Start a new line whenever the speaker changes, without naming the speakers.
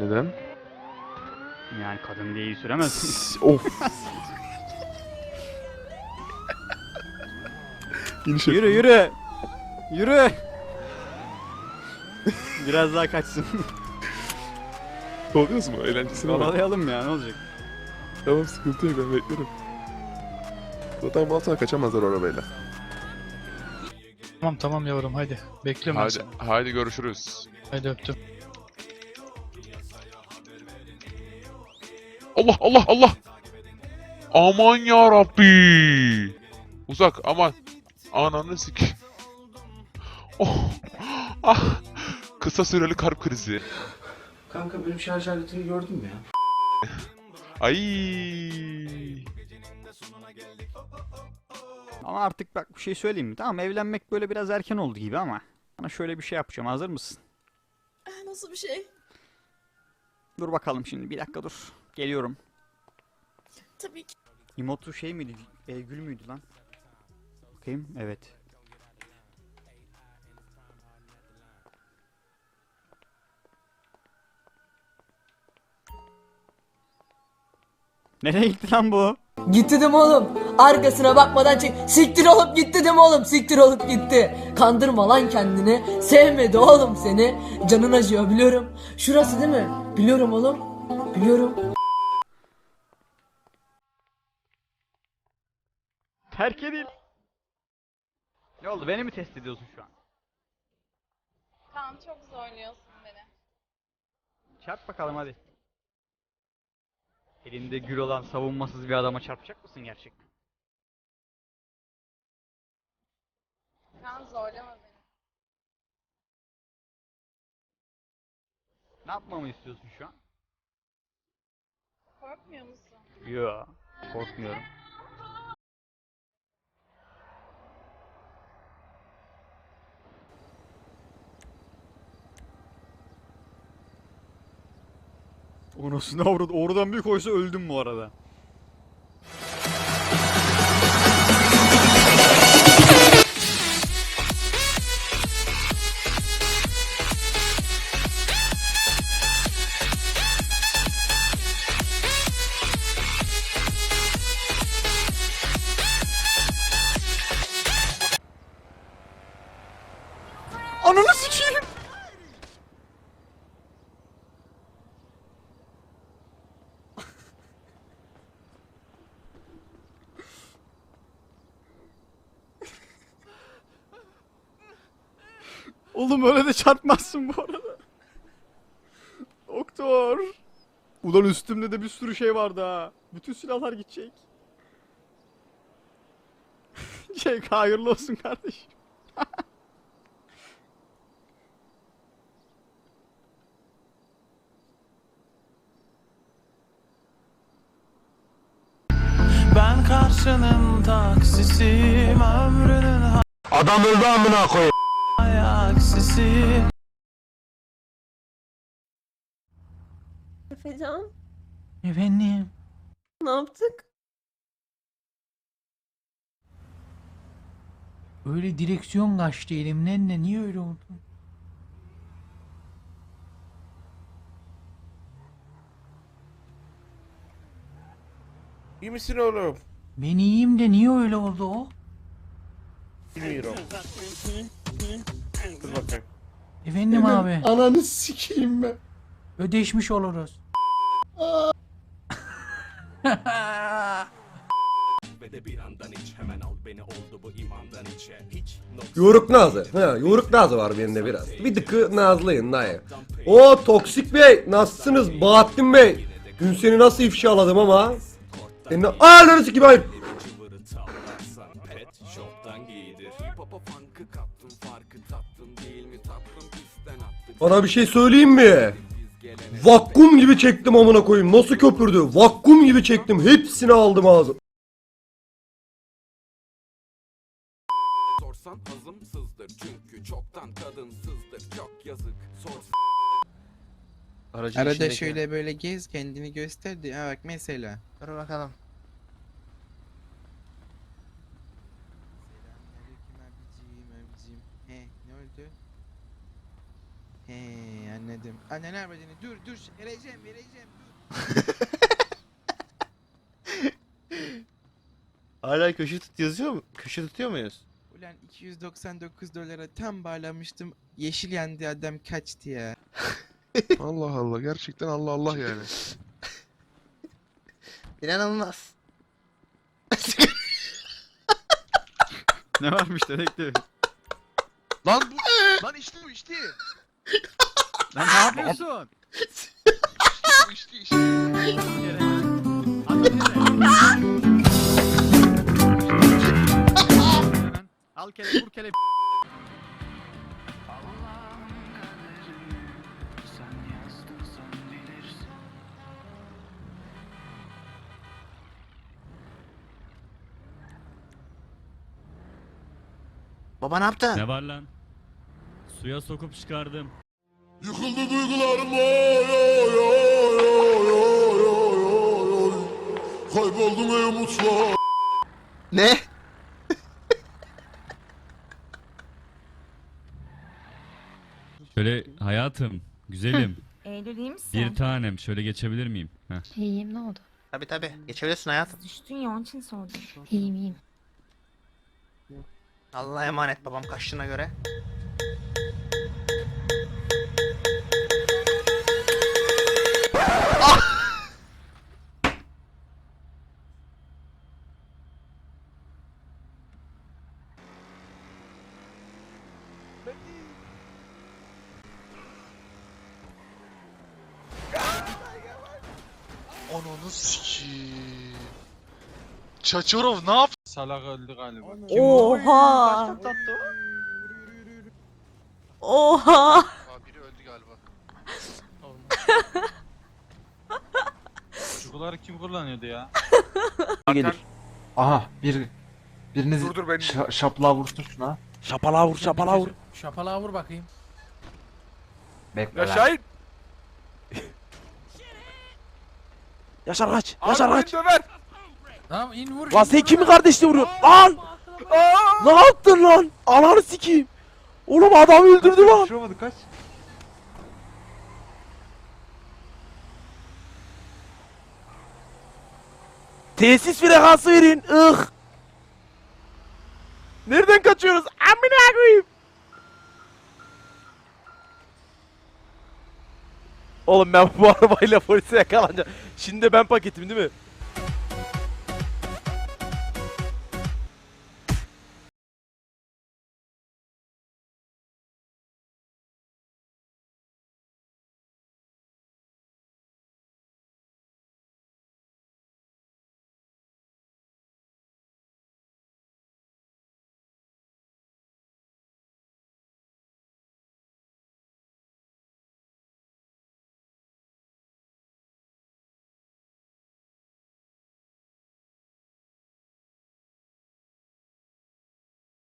Neden?
Yani kadın diye iyi süremezsin.
of. İniş
yürü yürü. Yürü. Biraz daha kaçsın.
Oluyoruz mu? Eğlencesine bak.
Kovalayalım ya ne olacak?
Tamam sıkıntı yok ben beklerim. Zaten Baltan kaçamazlar arabayla.
Tamam tamam yavrum haydi. Bekliyorum ben
Haydi,
seni.
haydi görüşürüz.
Haydi öptüm.
Allah Allah Allah. Aman ya Rabbi. Uzak aman. Ananı sik. Oh. Ah. Kısa süreli kalp krizi.
Kanka benim şarj aletini gördün mü ya?
Ay.
Ama artık bak bir şey söyleyeyim mi? Tamam evlenmek böyle biraz erken oldu gibi ama. Sana şöyle bir şey yapacağım hazır mısın?
Ah, Nasıl bir şey?
Dur bakalım şimdi bir dakika dur. Geliyorum.
Tabii ki.
İmotu şey miydi? E, gül müydü lan? Bakayım evet. Nereye gitti lan bu?
Gitti dedim oğlum. Arkasına bakmadan çek. Siktir olup gitti dedim oğlum. Siktir olup gitti. Kandırma lan kendini. Sevmedi oğlum seni. Canın acıyor biliyorum. Şurası değil mi? Biliyorum oğlum. Biliyorum.
Terk edil. Ne oldu? Beni mi test ediyorsun şu an?
Kaan çok zorluyorsun beni.
Çarp bakalım hadi. Elinde gül olan savunmasız bir adama çarpacak mısın gerçekten?
Kaan zorlama beni.
Ne yapmamı istiyorsun şu an?
Korkmuyor musun?
Yo, korkmuyorum. Orasını avradı. Oradan bir koysa öldüm bu arada. Ananı sikeyim. Oğlum öyle de çarpmazsın bu arada. Doktor. Ulan üstümde de bir sürü şey vardı ha. Bütün silahlar gidecek. Şey hayırlı olsun kardeşim.
Ben karşının taksisiyim ömrünün Adam öldü amına koyayım Ayaksisi
Efecan
Efendim
ne yaptık?
Öyle direksiyon kaçtı elimden de niye öyle oldu?
İyi misin oğlum?
Ben iyiyim de niye öyle oldu o?
Bilmiyorum. Dur bakayım.
Efendim abi
Ananı sikeyim ben.
ödeşmiş oluruz.
Yoruk nazı. Ha, yoruk nazı var bende biraz. Bir tıkı nazlıyım dayı. O toksik bey. Nasılsınız Bahattin bey? Dün seni nasıl ifşaladım ama. Seni ağırları sikeyim hayır. Bana bir şey söyleyeyim mi? Vakkum gibi çektim amına koyayım. Nasıl köpürdü? Vakkum gibi çektim. Hepsini aldım ağzım.
Sorsan hazımsızdır çünkü çoktan kadınsızdır çok yazık sorsan
Aracın
Arada
içindeki-
şöyle böyle gez kendini gösterdi. Ha bak mesela.
Dur bakalım.
Abicim. He ne Anladım. Anneler bedeni dur dur vereceğim vereceğim.
Hala köşe tut yazıyor mu? Köşe tutuyor muyuz?
Ulan 299 dolara tam bağlamıştım. Yeşil yandı adam kaçtı ya.
Allah Allah gerçekten Allah Allah yani.
İnanılmaz.
Ne varmış dedektif?
Lan bu lan içti bu içti.
Lan ne yapıyorsun?
Bu içti içti.
Al kele vur kele.
Baba ne yaptın?
Ne var lan? Suya sokup çıkardım.
Yıkıldı duygularım oy oy oy oy oy oy oy oy Kayboldum ey umutlar
Ne?
Şöyle hayatım, güzelim,
Eylül iyi misin?
bir tanem şöyle geçebilir miyim? Heh.
İyiyim ne oldu?
Tabi tabi geçebilirsin hayatım.
Düştün ya onun için sordum. İyiyim iyiyim.
Allah'a emanet babam kaçtığına göre.
Ananı sikiyim. Çaçorov ne yap?
Salak öldü galiba.
Oha! Oha!
Aa, biri öldü galiba.
Çocukları kim kullanıyordu ya?
Gelir.
Aha bir biriniz
Dur dur ben.
şaplığa vursun şuna.
Şapalağa vur şapalağa vur.
Şapalığa vur bakayım.
Bekle
Ya Şahin.
Yaşar kaç.
Abi beni döver.
Tamam in vur.
Lan sen kimin kardeşini vuruyorsun? Lan! Ne yaptın lan? Ananı sikeyim. Oğlum adam öldürdü lan.
Şuramadı kaç.
Tesis frekansı verin. Ih. Nereden kaçıyoruz? Amına koyayım. Oğlum ben bu arabayla polise yakalanacağım. Şimdi ben paketim değil mi?